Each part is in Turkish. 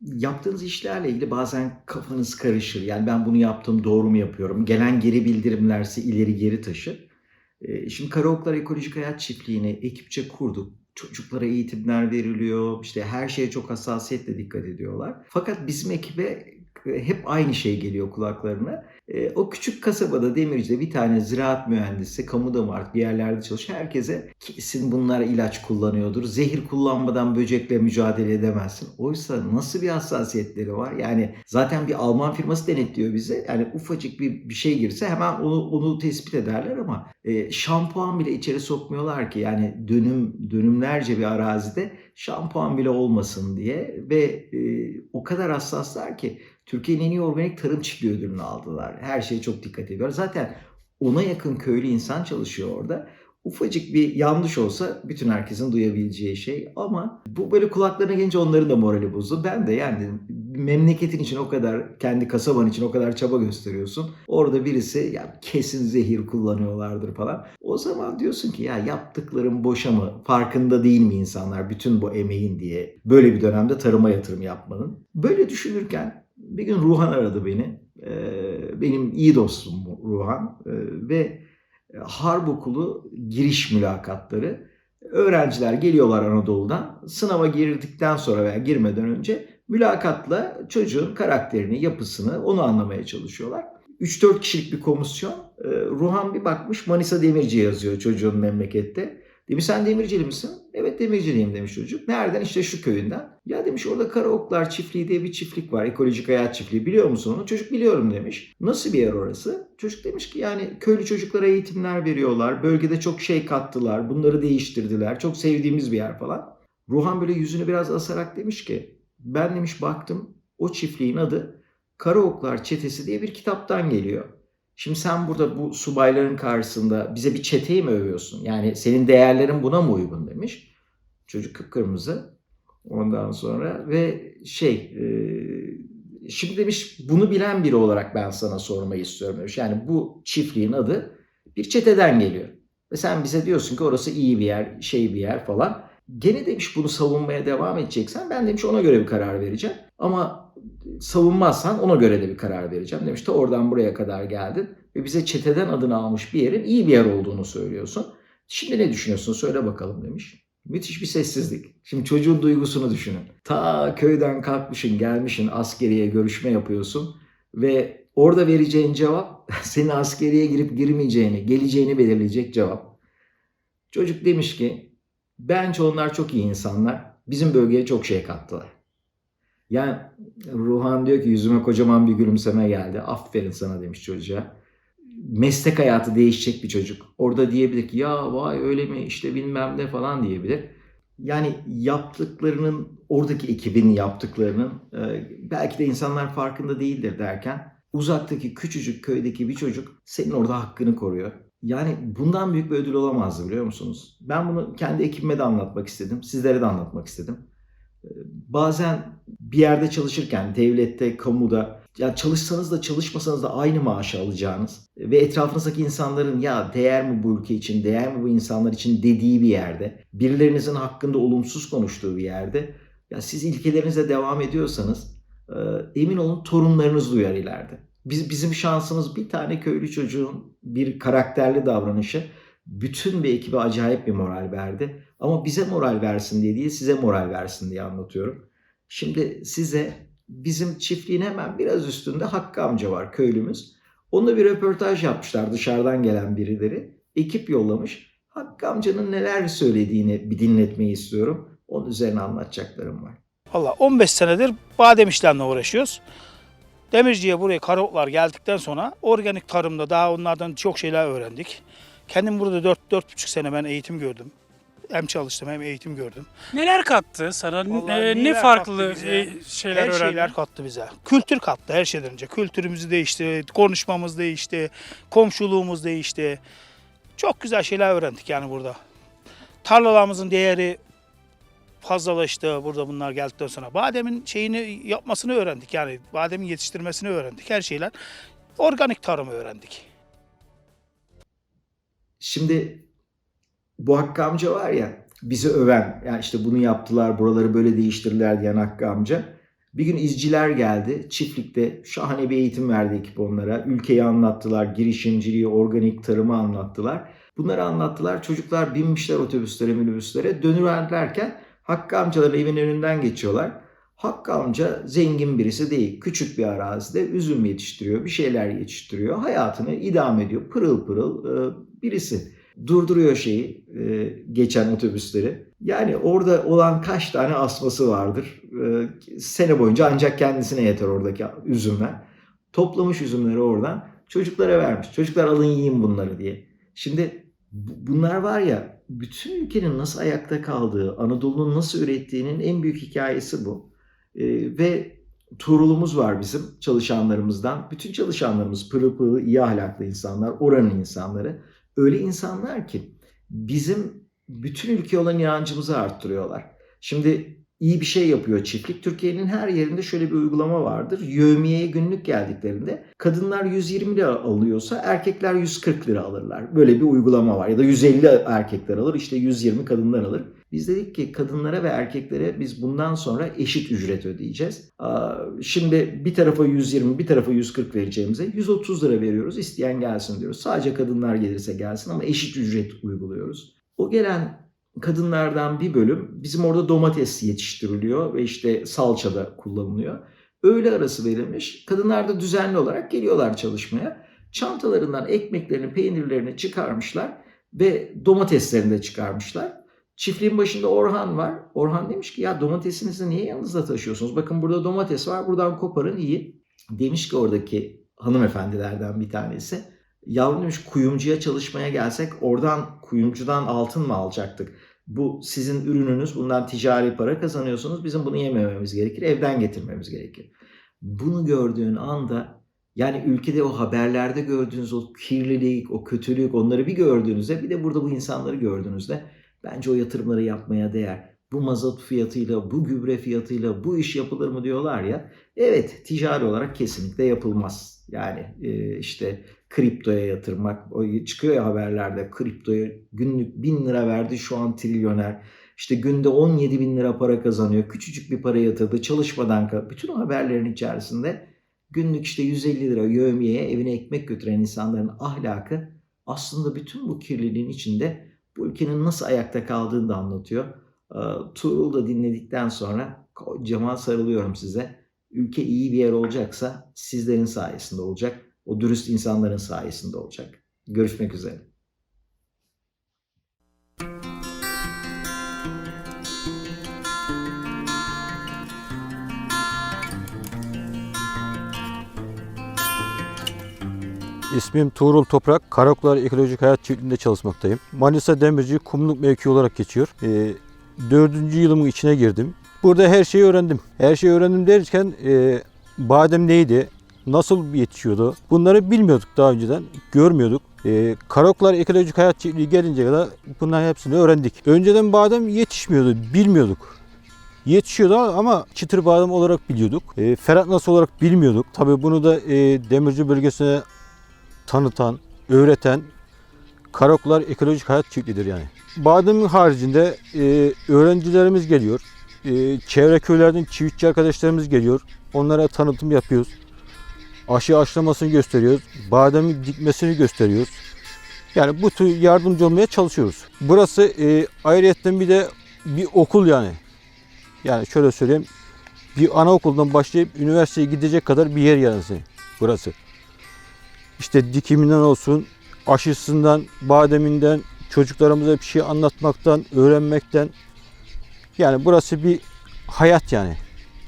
yaptığınız işlerle ilgili bazen kafanız karışır. Yani ben bunu yaptım doğru mu yapıyorum? Gelen geri bildirimlerse ileri geri taşır. Ee, Şimdi Karaoklar Ekolojik Hayat Çiftliği'ni ekipçe kurduk. Çocuklara eğitimler veriliyor. İşte her şeye çok hassasiyetle dikkat ediyorlar. Fakat bizim ekibe hep aynı şey geliyor kulaklarına. E, o küçük kasabada Demirci'de bir tane ziraat mühendisi, kamuda mı artık bir yerlerde çalışıyor. Herkese kesin bunlar ilaç kullanıyordur. Zehir kullanmadan böcekle mücadele edemezsin. Oysa nasıl bir hassasiyetleri var? Yani zaten bir Alman firması denetliyor bize. Yani ufacık bir, bir şey girse hemen onu, onu tespit ederler ama e, şampuan bile içeri sokmuyorlar ki. Yani dönüm dönümlerce bir arazide şampuan bile olmasın diye ve e, o kadar hassaslar ki Türkiye'nin en iyi organik tarım çiftliği ödülünü aldılar. Her şeye çok dikkat ediyor. Zaten ona yakın köylü insan çalışıyor orada. Ufacık bir yanlış olsa bütün herkesin duyabileceği şey ama bu böyle kulaklarına gelince onların da morali bozdu. Ben de yani memleketin için o kadar kendi kasaban için o kadar çaba gösteriyorsun. Orada birisi ya kesin zehir kullanıyorlardır falan. O zaman diyorsun ki ya yaptıklarım boşa mı? Farkında değil mi insanlar bütün bu emeğin diye böyle bir dönemde tarıma yatırım yapmanın. Böyle düşünürken bir gün Ruhan aradı beni. Ee, benim iyi dostum Ruhan Ee, ve Harp Okulu giriş mülakatları. Öğrenciler geliyorlar Anadolu'dan. Sınava girdikten sonra veya girmeden önce mülakatla çocuğun karakterini, yapısını onu anlamaya çalışıyorlar. 3-4 kişilik bir komisyon. Ee, Ruhan bir bakmış Manisa Demirci yazıyor çocuğun memlekette. Demiş sen Demircili misin? Evet Demirciliyim demiş çocuk. Nereden? İşte şu köyünden. Ya demiş orada Karaoklar Çiftliği diye bir çiftlik var. Ekolojik Hayat Çiftliği. Biliyor musun onu? Çocuk biliyorum demiş. Nasıl bir yer orası? Çocuk demiş ki yani köylü çocuklara eğitimler veriyorlar. Bölgede çok şey kattılar. Bunları değiştirdiler. Çok sevdiğimiz bir yer falan. Ruhan böyle yüzünü biraz asarak demiş ki ben demiş baktım o çiftliğin adı Karaoklar Çetesi diye bir kitaptan geliyor. Şimdi sen burada bu subayların karşısında bize bir çeteyi mi övüyorsun? Yani senin değerlerin buna mı uygun demiş. Çocuk kıpkırmızı. Ondan sonra ve şey e, şimdi demiş bunu bilen biri olarak ben sana sormayı istiyorum demiş. Yani bu çiftliğin adı bir çeteden geliyor. Ve sen bize diyorsun ki orası iyi bir yer, şey bir yer falan. Gene demiş bunu savunmaya devam edeceksen ben demiş ona göre bir karar vereceğim. Ama savunmazsan ona göre de bir karar vereceğim demiş. Ta oradan buraya kadar geldin ve bize çeteden adını almış bir yerin iyi bir yer olduğunu söylüyorsun. Şimdi ne düşünüyorsun söyle bakalım demiş. Müthiş bir sessizlik. Şimdi çocuğun duygusunu düşünün. Ta köyden kalkmışın gelmişin askeriye görüşme yapıyorsun ve orada vereceğin cevap senin askeriye girip girmeyeceğini, geleceğini belirleyecek cevap. Çocuk demiş ki bence onlar çok iyi insanlar. Bizim bölgeye çok şey kattılar. Yani Ruhan diyor ki yüzüme kocaman bir gülümseme geldi. Aferin sana demiş çocuğa. Meslek hayatı değişecek bir çocuk. Orada diyebilir ki ya vay öyle mi işte bilmem ne falan diyebilir. Yani yaptıklarının oradaki ekibin yaptıklarının e, belki de insanlar farkında değildir derken uzaktaki küçücük köydeki bir çocuk senin orada hakkını koruyor. Yani bundan büyük bir ödül olamazdı biliyor musunuz? Ben bunu kendi ekibime de anlatmak istedim. Sizlere de anlatmak istedim bazen bir yerde çalışırken devlette, kamuda ya çalışsanız da çalışmasanız da aynı maaşı alacağınız ve etrafınızdaki insanların ya değer mi bu ülke için, değer mi bu insanlar için dediği bir yerde, birilerinizin hakkında olumsuz konuştuğu bir yerde ya siz ilkelerinize devam ediyorsanız emin olun torunlarınız duyar ileride. Biz, bizim şansımız bir tane köylü çocuğun bir karakterli davranışı bütün bir ekibe acayip bir moral verdi. Ama bize moral versin diye değil, size moral versin diye anlatıyorum. Şimdi size bizim çiftliğin hemen biraz üstünde Hakkı amca var, köylümüz. Onunla bir röportaj yapmışlar dışarıdan gelen birileri. Ekip yollamış. Hakkı amcanın neler söylediğini bir dinletmeyi istiyorum. Onun üzerine anlatacaklarım var. Valla 15 senedir badem işlemle uğraşıyoruz. Demirci'ye buraya karotlar geldikten sonra organik tarımda daha onlardan çok şeyler öğrendik. Kendim burada 4-4,5 sene ben eğitim gördüm. Hem çalıştım hem eğitim gördüm. Neler kattı sana? Vallahi Ee, ne neler farklı kattı bize? e, şeyler her öğrendin? şeyler kattı bize. Kültür kattı her şeyden önce. Kültürümüz değişti, konuşmamız değişti, komşuluğumuz değişti. Çok güzel şeyler öğrendik yani burada. Tarlalarımızın değeri fazlalaştı burada bunlar geldikten sonra. Bademin şeyini yapmasını öğrendik yani bademin yetiştirmesini öğrendik. Her şeyler organik tarımı öğrendik. Şimdi bu Hakkı amca var ya bizi öven yani işte bunu yaptılar buraları böyle değiştirdiler diyen Hakkı amca Bir gün izciler geldi. Çiftlikte şahane bir eğitim verdi ekip onlara. Ülkeyi anlattılar, girişimciliği, organik tarımı anlattılar. Bunları anlattılar. Çocuklar binmişler otobüslere, minibüslere. Dönüverlerken Hakkı amcaların evinin önünden geçiyorlar. Hakkı amca zengin birisi değil. Küçük bir arazide üzüm yetiştiriyor, bir şeyler yetiştiriyor. Hayatını idame ediyor. Pırıl pırıl e, birisi. Durduruyor şeyi, e, geçen otobüsleri. Yani orada olan kaç tane asması vardır. E, sene boyunca ancak kendisine yeter oradaki üzümler. Toplamış üzümleri oradan çocuklara vermiş. Çocuklar alın yiyin bunları diye. Şimdi bu- bunlar var ya bütün ülkenin nasıl ayakta kaldığı, Anadolu'nun nasıl ürettiğinin en büyük hikayesi bu. Ee, ve Tuğrul'umuz var bizim çalışanlarımızdan. Bütün çalışanlarımız pırıl pırıl iyi ahlaklı insanlar, oranın insanları. Öyle insanlar ki bizim bütün ülke olan inancımızı arttırıyorlar. Şimdi iyi bir şey yapıyor çiftlik. Türkiye'nin her yerinde şöyle bir uygulama vardır. Yövmiyeye günlük geldiklerinde kadınlar 120 lira alıyorsa erkekler 140 lira alırlar. Böyle bir uygulama var. Ya da 150 erkekler alır işte 120 kadınlar alır. Biz dedik ki kadınlara ve erkeklere biz bundan sonra eşit ücret ödeyeceğiz. Şimdi bir tarafa 120 bir tarafa 140 vereceğimize 130 lira veriyoruz. İsteyen gelsin diyoruz. Sadece kadınlar gelirse gelsin ama eşit ücret uyguluyoruz. O gelen kadınlardan bir bölüm bizim orada domates yetiştiriliyor ve işte salçada kullanılıyor. Öğle arası verilmiş. Kadınlar da düzenli olarak geliyorlar çalışmaya. Çantalarından ekmeklerini, peynirlerini çıkarmışlar ve domateslerini de çıkarmışlar. Çiftliğin başında Orhan var. Orhan demiş ki ya domatesinizi niye yanınızda taşıyorsunuz? Bakın burada domates var buradan koparın iyi. Demiş ki oradaki hanımefendilerden bir tanesi. Yavrum demiş kuyumcuya çalışmaya gelsek oradan kuyumcudan altın mı alacaktık? Bu sizin ürününüz bundan ticari para kazanıyorsunuz. Bizim bunu yemememiz gerekir. Evden getirmemiz gerekir. Bunu gördüğün anda yani ülkede o haberlerde gördüğünüz o kirlilik, o kötülük onları bir gördüğünüzde bir de burada bu insanları gördüğünüzde bence o yatırımları yapmaya değer. Bu mazot fiyatıyla, bu gübre fiyatıyla bu iş yapılır mı diyorlar ya. Evet ticari olarak kesinlikle yapılmaz. Yani e, işte kriptoya yatırmak. O çıkıyor ya haberlerde kriptoya günlük bin lira verdi şu an trilyoner. İşte günde 17 bin lira para kazanıyor. Küçücük bir para yatırdı çalışmadan. Bütün haberlerin içerisinde günlük işte 150 lira yövmiyeye evine ekmek götüren insanların ahlakı aslında bütün bu kirliliğin içinde bu ülkenin nasıl ayakta kaldığını da anlatıyor. Ee, Tuğrul da dinledikten sonra kocaman sarılıyorum size. Ülke iyi bir yer olacaksa sizlerin sayesinde olacak. O dürüst insanların sayesinde olacak. Görüşmek üzere. İsmim Tuğrul Toprak. Karaklar Ekolojik Hayat Çiftliği'nde çalışmaktayım. Manisa Demirci Kumluk mevki olarak geçiyor. Ee, dördüncü yılımın içine girdim. Burada her şeyi öğrendim. Her şeyi öğrendim derken e, badem neydi, nasıl yetişiyordu bunları bilmiyorduk daha önceden, görmüyorduk. E, Karaklar Ekolojik Hayat Çiftliği gelince kadar bunların hepsini öğrendik. Önceden badem yetişmiyordu, bilmiyorduk. Yetişiyordu ama çıtır badem olarak biliyorduk. E, Ferhat nasıl olarak bilmiyorduk. Tabii bunu da e, Demirci bölgesine tanıtan, öğreten Karaklar Ekolojik Hayat Çiftliği'dir yani. Badem'in haricinde e, öğrencilerimiz geliyor. E, çevre köylerden çiftçi arkadaşlarımız geliyor. Onlara tanıtım yapıyoruz. Aşı aşılamasını gösteriyoruz. Bademin dikmesini gösteriyoruz. Yani bu tür yardımcı olmaya çalışıyoruz. Burası e, ayrıyetten bir de bir okul yani. Yani şöyle söyleyeyim. Bir anaokuldan başlayıp üniversiteye gidecek kadar bir yer yani burası işte dikiminden olsun, aşısından, bademinden, çocuklarımıza bir şey anlatmaktan, öğrenmekten. Yani burası bir hayat yani.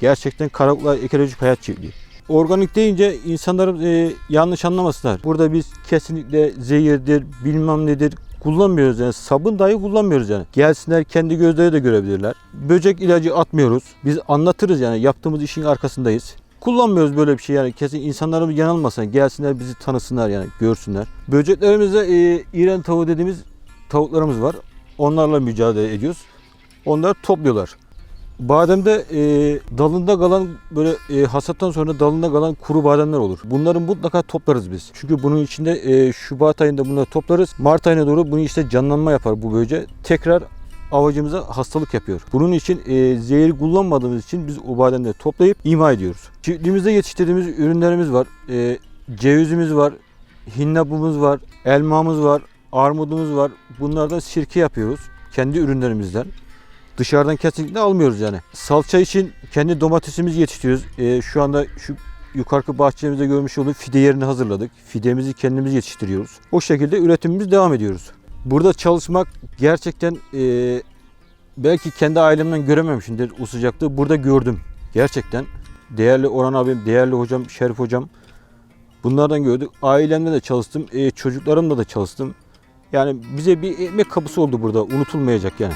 Gerçekten Karaklar Ekolojik Hayat Çiftliği. Organik deyince insanların e, yanlış anlamasınlar. Burada biz kesinlikle zehirdir, bilmem nedir kullanmıyoruz yani sabun dahi kullanmıyoruz yani. Gelsinler kendi gözleri de görebilirler. Böcek ilacı atmıyoruz. Biz anlatırız yani yaptığımız işin arkasındayız. Kullanmıyoruz böyle bir şey yani kesin insanlarımız yanılmasın gelsinler bizi tanısınlar yani görsünler. Böceklerimizde e, İran tavuğu dediğimiz tavuklarımız var. Onlarla mücadele ediyoruz. Onlar topluyorlar. Bademde e, dalında kalan böyle e, hasattan sonra dalında kalan kuru bademler olur. Bunları mutlaka toplarız biz. Çünkü bunun içinde e, Şubat ayında bunları toplarız. Mart ayına doğru bunun işte canlanma yapar bu böce. Tekrar avcımıza hastalık yapıyor. Bunun için e, zehir kullanmadığımız için biz o bademleri toplayıp ima ediyoruz. Çiftliğimizde yetiştirdiğimiz ürünlerimiz var. E, cevizimiz var, hinnapımız var, elmamız var, armudumuz var. Bunlardan sirke yapıyoruz kendi ürünlerimizden. Dışarıdan kesinlikle almıyoruz yani. Salça için kendi domatesimizi yetiştiriyoruz. E, şu anda şu yukarı bahçemizde görmüş olduğunuz fide yerini hazırladık. Fidemizi kendimiz yetiştiriyoruz. O şekilde üretimimiz devam ediyoruz. Burada çalışmak gerçekten e, belki kendi ailemden görememişimdir o sıcaklığı. Burada gördüm. Gerçekten değerli Orhan abim, değerli hocam, Şerif hocam bunlardan gördük. Ailemle de çalıştım, e, çocuklarımla da çalıştım. Yani bize bir ekmek kapısı oldu burada unutulmayacak yani.